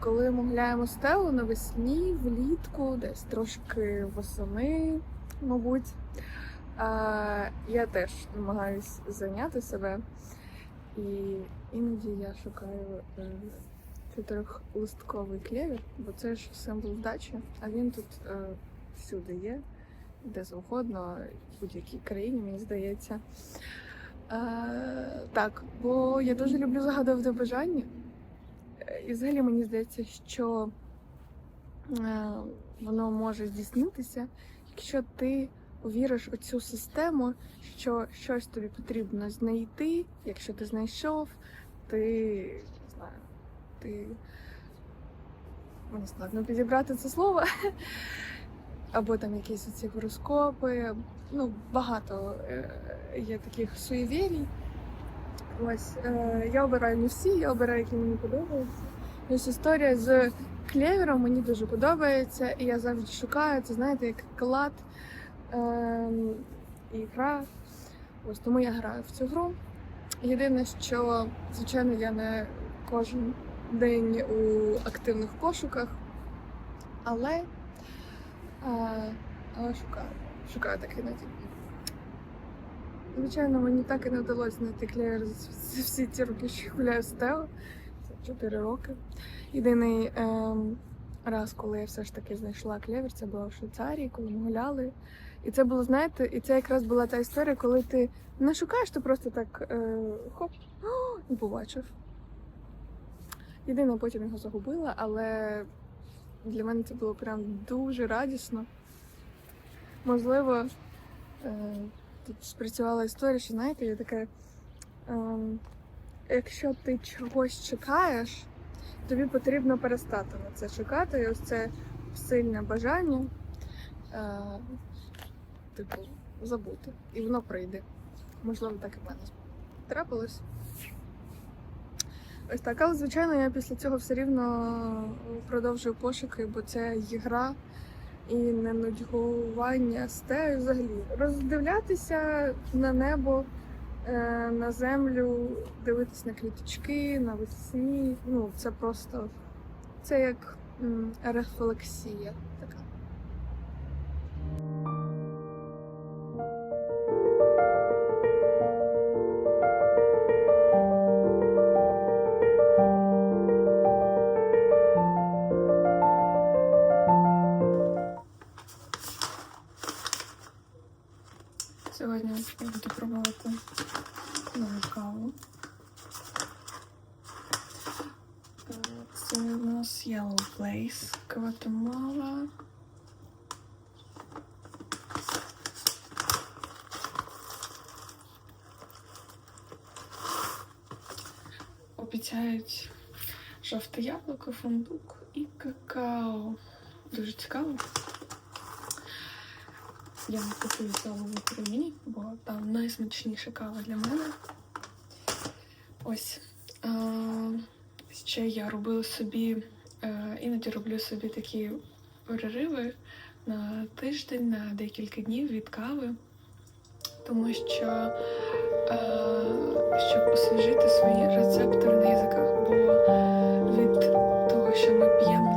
коли ми гуляємо стелу навесні, влітку, десь трошки восени, мабуть. Я теж намагаюсь зайняти себе. І іноді я шукаю е, чотирьохлистковий клевер, бо це ж символ вдачі, а він тут е, всюди є, де завгодно, в будь-якій країні, мені здається. Е, так, бо я дуже люблю загадувати бажання. І взагалі мені здається, що е, воно може здійснитися, якщо ти увіриш у цю систему, що щось тобі потрібно знайти, якщо ти знайшов, ти не знаю, ти мені складно підібрати це слово. Або там якісь ці гороскопи. Ну, багато е, є таких суєвірій. Ось е, я обираю не всі, я обираю, які мені подобаються. Ось історія з клевером мені дуже подобається, і я завжди шукаю це, знаєте, як клад ем, і гра. Ось тому я граю в цю гру. Єдине, що, звичайно, я не кожен день у активних пошуках, але, е, але шукаю. Шукаю так іноді. Звичайно, мені так і не вдалося знайти клеєр за всі- ці роки, що я гуляю з Тео. Це 4 роки. Єдиний ем, раз, коли я все ж таки знайшла клевер, це було в Швейцарії, коли ми гуляли. І це було, знаєте, і це якраз була та історія, коли ти не шукаєш, ти просто так е, хоп, і побачив. Єдине, потім його загубила, але для мене це було прям дуже радісно. Можливо, е, тут спрацювала історія, що знаєте, є таке. ем, якщо ти чогось чекаєш, тобі потрібно перестати на це чекати. І ось це сильне бажання, е, типу, забути. І воно прийде. Можливо, так і в мене трапилось. Ось так, але звичайно, я після цього все рівно продовжую пошуки, бо це є гра і не нудьгування стею взагалі. Роздивлятися на небо, е, на землю, дивитись на квіточки, на весні. Ну, це просто це як рефлексія така. Це у нас Yellow Place, Гватемала. Обіцяють жовте яблуко, фундук і какао. Дуже цікаво. Я не купую каву в Україні, бо там найсмачніша кава для мене. Ось. А, ще я робила собі, е, іноді роблю собі такі перериви на тиждень, на декілька днів від кави, тому що е, щоб освіжити свої рецептори на язиках, бо від того, що ми п'ємо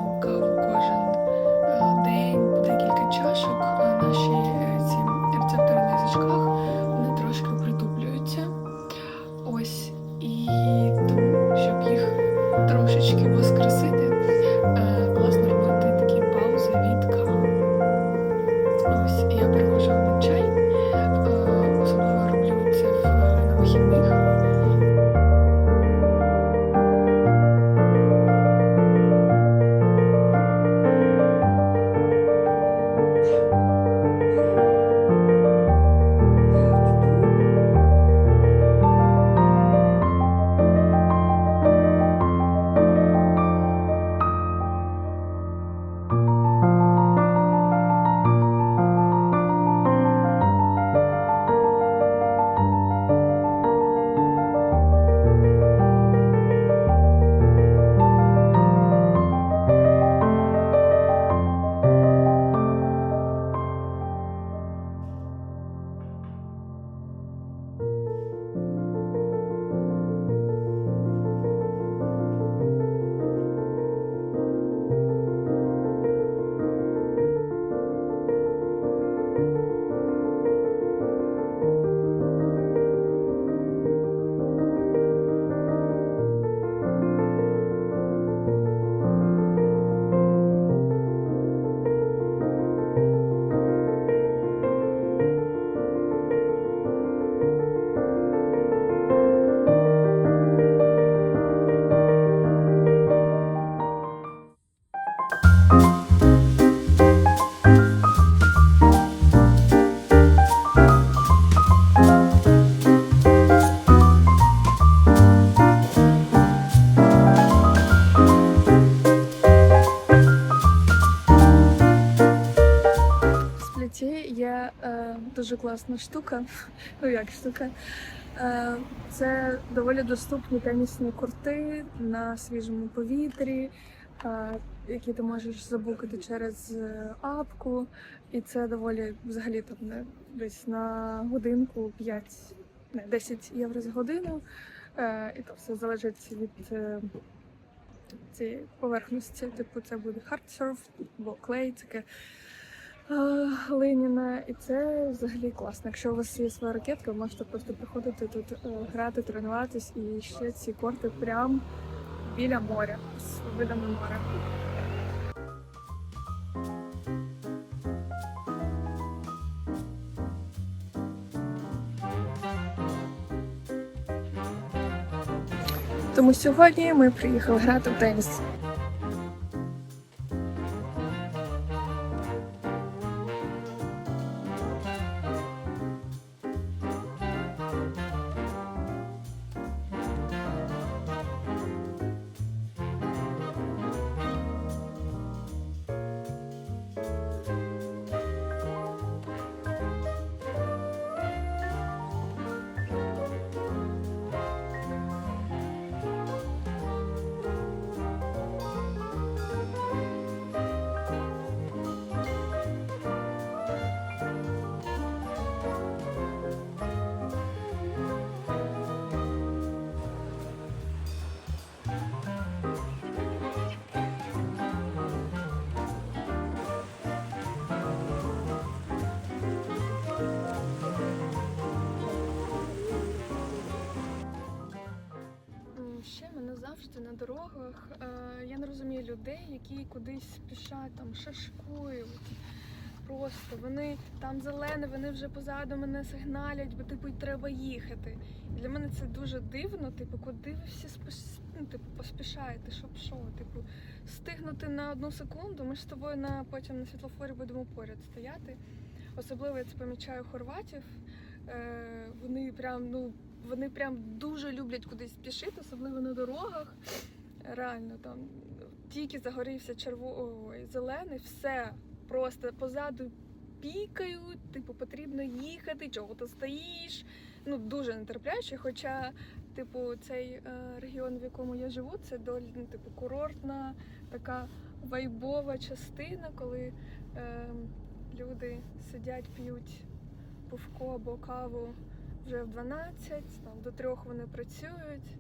класна штука. Ну як штука. Е, Це доволі доступні тенісні корти на свіжому повітрі, е, які ти можеш забукати через е, апку. І це доволі взагалі там десь на годинку 5, не 10 євро за годину. І то все залежить від цієї поверхності. Типу, це буде surf або клей, таке глиняне. І це взагалі класно. Якщо у вас є своя ракетка, ви можете просто приходити тут е, грати, тренуватись, і ще ці корти прямо біля моря з видами моря. Тому сьогодні ми приїхали грати в теніс. Завжди на дорогах. Е, я не розумію людей, які кудись спішать, там шашкують. Просто вони там зелені, вони вже позаду мене сигналять, бо типу треба їхати. І для мене це дуже дивно. Типу, куди ви всі спеш... ну, типу, поспішаєте, щоб що? Типу, стигнути на одну секунду. Ми з тобою на потім на світлофорі будемо поряд стояти. Особливо я це помічаю хорватів. Е, вони прям ну вони прям дуже люблять кудись спішити, особливо на дорогах. Реально там тільки загорівся червоний зелений, все просто позаду пікають, типу, потрібно їхати, чого ти стоїш. Ну дуже нетерпляче. Хоча, типу, цей е, регіон, в якому я живу, це долі, ну, типу, курортна, така вайбова частина, коли е, люди сидять, п'ють пивко або каву вже в 12, там до трьох вони працюють.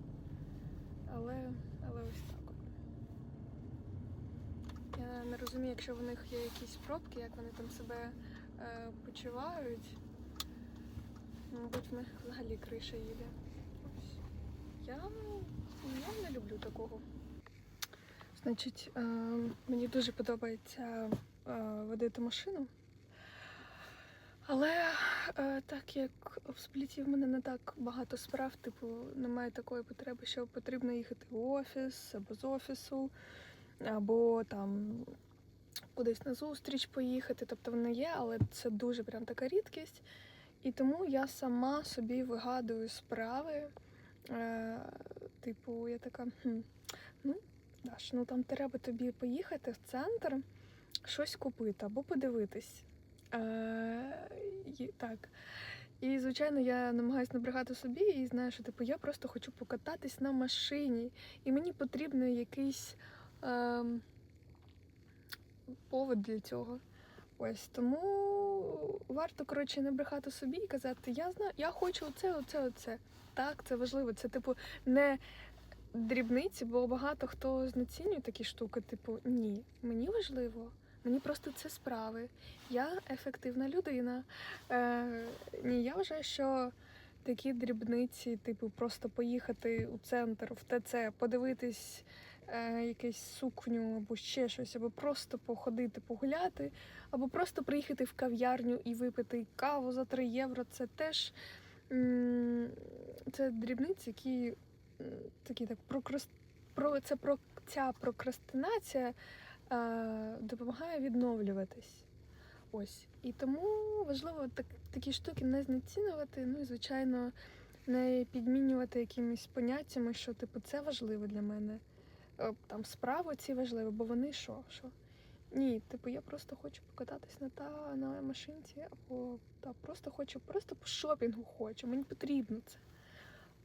Але, але ось так. Я не розумію, якщо в них є якісь пробки, як вони там себе е, почувають. Мабуть, в них взагалі криша їде. Я, я не люблю такого. Значить, е, мені дуже подобається е, водити машину. Але е, так як в спліті в мене не так багато справ, типу, немає такої потреби, що потрібно їхати в офіс або з офісу, або там кудись на зустріч поїхати. Тобто вони є, але це дуже прям така рідкість. І тому я сама собі вигадую справи. Е, типу, я така, хм, ну, Даш, ну там треба тобі поїхати в центр, щось купити або подивитись. Е, так. І, звичайно, я намагаюся набрехати собі і знаю, що типу, я просто хочу покататись на машині. І мені потрібен якийсь е, повод для цього. Ось тому варто коротше не брехати собі і казати, я знаю, я хочу оце, оце, оце. Так, це важливо. Це, типу, не дрібниці, бо багато хто знецінює такі штуки, типу, ні, мені важливо. Мені просто це справи. Я ефективна людина. Е, ні, я вважаю, що такі дрібниці, типу, просто поїхати у центр, в ТЦ, подивитись е, якусь сукню або ще щось, або просто походити, погуляти, або просто приїхати в кав'ярню і випити каву за 3 євро. Це теж м, це дрібниці, які такі так прокрас... про це про ця прокрастинація допомагає відновлюватись. Ось. І тому важливо так, такі штуки не знецінювати, ну і, звичайно, не підмінювати якимись поняттями, що типу це важливо для мене. Е, Там справи ці важливі, бо вони що? що? Ні, типу, я просто хочу покататись на та на машинці, або та просто хочу, просто по шопінгу хочу. Мені потрібно це.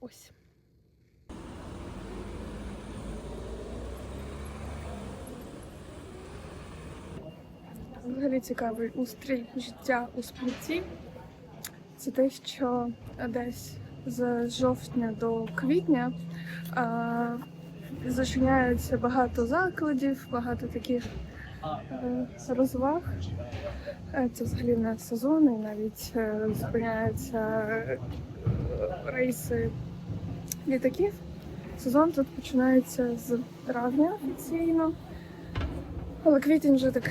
Ось. Взагалі цікавий устрій життя у спліті. Це те, що десь з жовтня до квітня а, зачиняється багато закладів, багато таких е, розваг. Е, Це взагалі не і навіть е, зупиняються рейси літаків. Сезон тут починається з травня офіційно. Але квітень вже так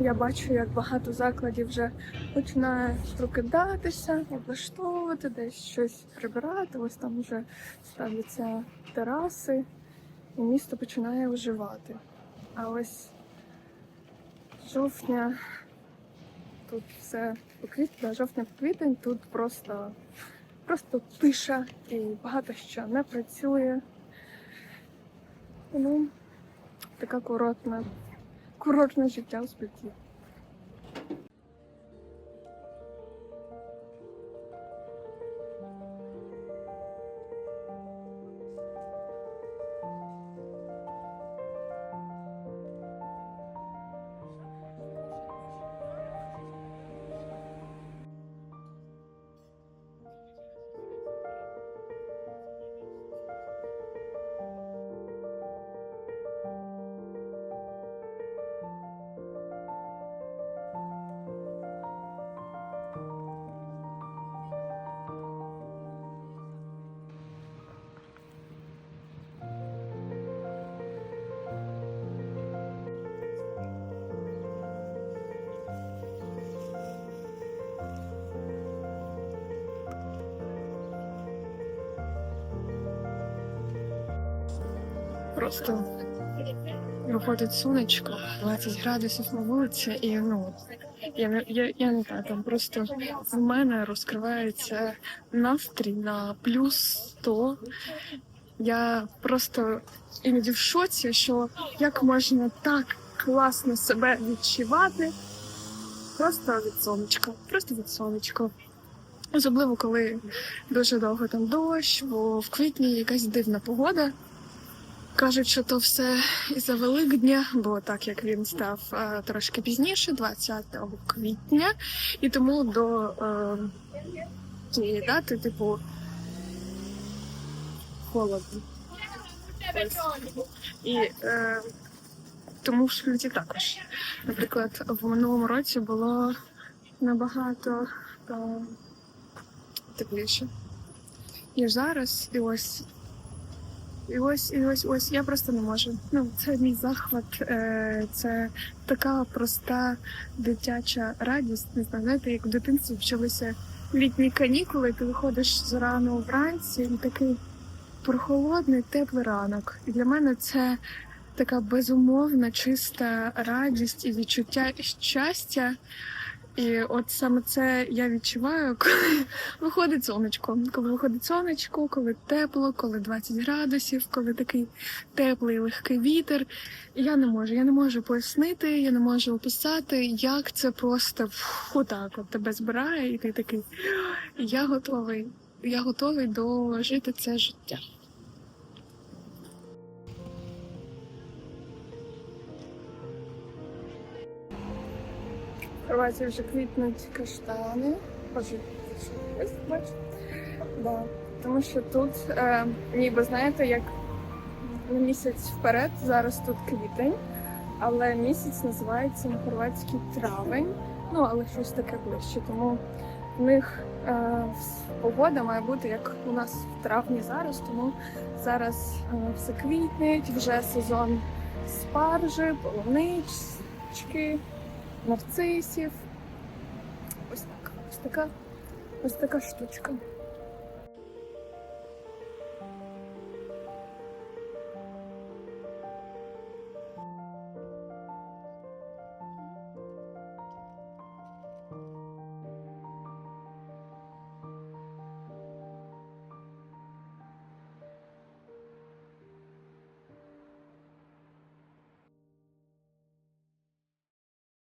я бачу, як багато закладів вже починає прокидатися, облаштовувати, десь щось прибирати. Ось там вже ставляться тераси, і місто починає оживати. А ось жовтня тут все по квітня, жовтня по квітень тут просто, просто тиша і багато що не працює. Тому така курортна, курортне життя у спліті. Просто виходить сонечко, 20 градусів на вулиці, і ну я я, я не знаю, там просто в мене розкривається настрій на плюс 100. Я просто іноді в шоці, що як можна так класно себе відчувати просто від сонечка, просто від сонечка. Особливо, коли дуже довго там дощ, бо в квітні якась дивна погода. Кажуть, що то все із-за Великдня, бо так як він став е, трошки пізніше, 20 квітня, і тому до е, тієї дати, типу, холодно. І е, тому в шлюті також. Наприклад, в минулому році було набагато е, тепліше, ніж зараз. І ось і ось, і ось, ось я просто не можу. Ну, це мій захват, е, це така проста дитяча радість. Не знаю, знаєте, як в дитинстві вчилися літні канікули, ти виходиш зрано вранці, і такий прохолодний, теплий ранок. І для мене це така безумовна, чиста радість і відчуття щастя. І от саме це я відчуваю, коли виходить сонечко. Коли виходить сонечко, коли тепло, коли 20 градусів, коли такий теплий легкий вітер. Я не можу, я не можу пояснити, я не можу описати, як це просто фу, так от тебе збирає, і ти такий. Я готовий. Я готовий дожити це життя. Хорватії вже квітнуть каштани. Боже, ось? Да. Тому що тут, е, ніби знаєте, як місяць вперед, зараз тут квітень, але місяць називається на хорватський травень. Ну, але щось таке ближче. Тому в них е, погода має бути як у нас в травні зараз, тому зараз е, все квітнеть, вже сезон спаржі, полунички нарцисів. Ось так. Ось така, ось така штучка.